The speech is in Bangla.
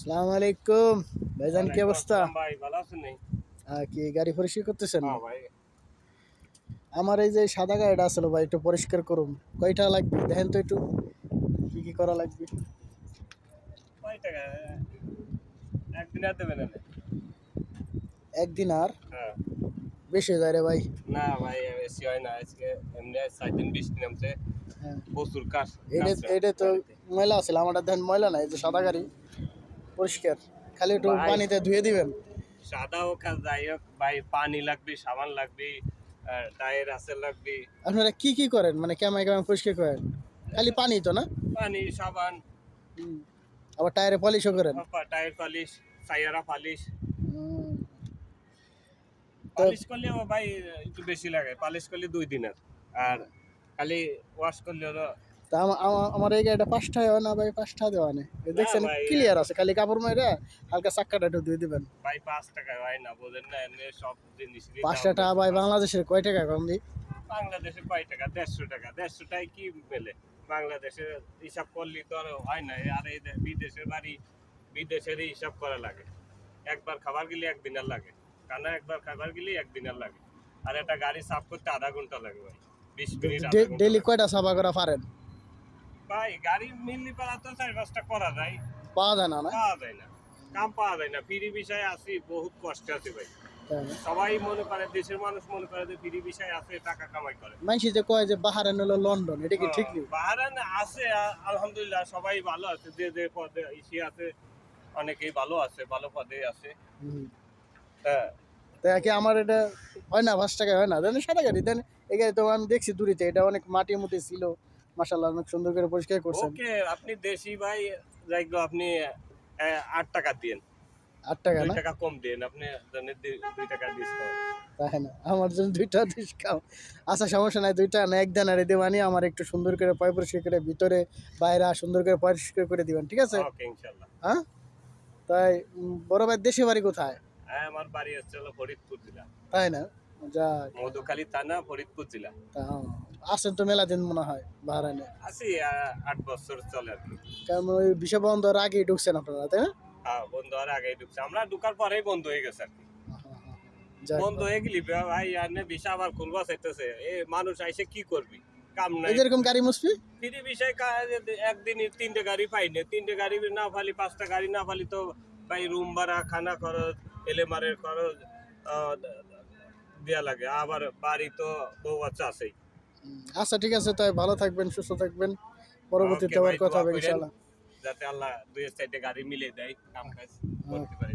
আসসালামু আলাইকুম ভাইজান কি অবস্থা? ভাই ভালো আছেন কি গাড়ি পরিষ্কার করতেছেন? হ্যাঁ ভাই। আমার এই যে সাদা গাড়িটা আসলে ভাই একটু পরিষ্কার করুন। কয়টা লাগবে? দেখেন তো একটু কি কি করা লাগবে? একদিন আর দেবেন একদিন আর? হ্যাঁ। বেশি যায় রে ভাই। না ভাই বেশি হয় না। আজকে এমনি সাত দিন বৃষ্টি নামছে। হ্যাঁ। প্রচুর কাজ এটা এটা তো ময়লা আছে আমারটা দেখেন ময়লা নাই এই যে সাদা গাড়ি। পরিষ্কার। খালি একটু ভাই। পানিতে ধুয়ে দিবেন। সাদাও কাজ যাই হোক ভাই পানি লাগবে সাবান লাগবে টায়ার আছে লাগবে আপনারা কি কি করেন? মানে কেমন কেমন পরিষ্কার করেন? খালি পানি তো না? পানি সাবান। আবার টায়ারে পলিশও করেন? টায়ার পালিশ সাইয়ারা পালিশ। হুম। তো- পালিশ করলে ও ভাই একটু বেশি লাগে পালিশ করলে দুই দিনের। আর খালি ওয়াশ করলে হলো তা আমার এই গাড়িটা পাঁচটা হয় না ভাই পাঁচটা দেওয়া নেই। দেখছেন ক্লিয়ার আছে খালি কাপড় মাইরা হালকা চাক্কাটা একটু দিয়ে দিবেন। ভাই পাঁচ টাকা হয় না না এমনি সব জিনিস পাঁচটা টাকা ভাই বাংলাদেশের কয় টাকা কম বাংলাদেশে কয় টাকা? দেড়শো টাকা। দেড়শো টাকায় কি মেলে বাংলাদেশে হিসাব করলে তো আর হয় না আর এই বিদেশের বাড়ি বিদেশের হিসাব করা লাগে। একবার খাবার গেলে একদিনের লাগে। কানা? একবার খাবার গেলে একদিনের লাগে। আর একটা গাড়ি সাফ করতে আধা ঘণ্টা লাগে ভাই। বিশ মিনিট ডেলি কয়টা সাফা করা পারেন? ভাই গাড়ি মিললি পারা তো চার পাঁচটা করা যায়। পাওয়া যায় না না? পাওয়া যায় না। কাম পাওয়া যায় না। ফ্রি বিষয়ে আছি বহুত কষ্ট আছে ভাই। সবাই মনে করে দেশের মানুষ মনে করে যে ফ্রি বিষয় আছে টাকা কামাই করে। মানসি যে কয় যে বাহারান হলো লন্ডন এটা কি ঠিক নেই? বাহারান আছে আলহামদুলিল্লাহ সবাই ভালো আছে। যে যে পদে ইসি আছে অনেকেই ভালো আছে ভালো পদে আছে। হ্যাঁ। তা কি আমার এটা হয় না পাঁচ টাকা হয় না। সাদা গাড়ি দেন এই গাড়ি তো আমি দেখছি দূরিতে এটা অনেক মাটি মুটি ছিল। অনেক সুন্দর করে পরিষ্কার করছেন। ওকে আপনি দেশি ভাই যাইগো আপনি আহ, আট টাকা দিন আট টাকা দুই না? টাকা কম দিন আপনি জানেন দুই- দুই টাকা ডিসকাউন্ট তাই না? আমার জন্য দুইটা ডিসকাউন্ট আচ্ছা সমস্যা নাই দুইটা না এক দানারে দেবানি আমার একটু সুন্দর করে পয় পরিষ্কার করে ভিতরে বাইরে সুন্দর করে পরিষ্কার করে দিবেন ঠিক আছে? ওকে ইনশাল্লাহ হ্যাঁ? তাই বড় ভাই দেশে বাড়ি কোথায়? হ্যাঁ আমার বাড়ি হচ্ছে হলো ফরিদপুর জেলা। তাই না? যা মধুখালী থানা ফরিদপুর জেলা। আসেন তো মেলা দিন মনে হয় বাহারানে আছি আহ, আট বছর চলে আর কি। কারণ ওই বিষয় বন্ধর আগেই ঢুকছেন আপনারা তাই না? হ্যাঁ বন্ধ হওয়ার আগেই ঢুকছে। আমরা ঢুকার পরেই বন্ধ হয়ে গেছে আর কি। বন্ধ হয়ে গেলি ভাই আর বিষয় আবার খুলবা চাইতেছে এ মানুষ আইসে কি করবি? কাম নাই। এই যেরকম গাড়ি মুসবি ফ্রি বিষয় একদিন তিনটে গাড়ি পাইনি তিনটে গাড়ি না ফালি পাঁচটা গাড়ি না ফালি তো ভাই রুম ভাড়া খানা খরচ এলেমারের খরচ দেয়া লাগে। আবার বাড়ি তো বউ বাচ্চা আছেই। আচ্ছা ঠিক আছে তাই ভালো থাকবেন সুস্থ থাকবেন। পরবর্তীতে আবার কথা হবে ইনশাআল্লাহ। যাতে আল্লাহ দুই সাইডে গাড়ি মিলে দেয় কাম কাজ করতে পারে।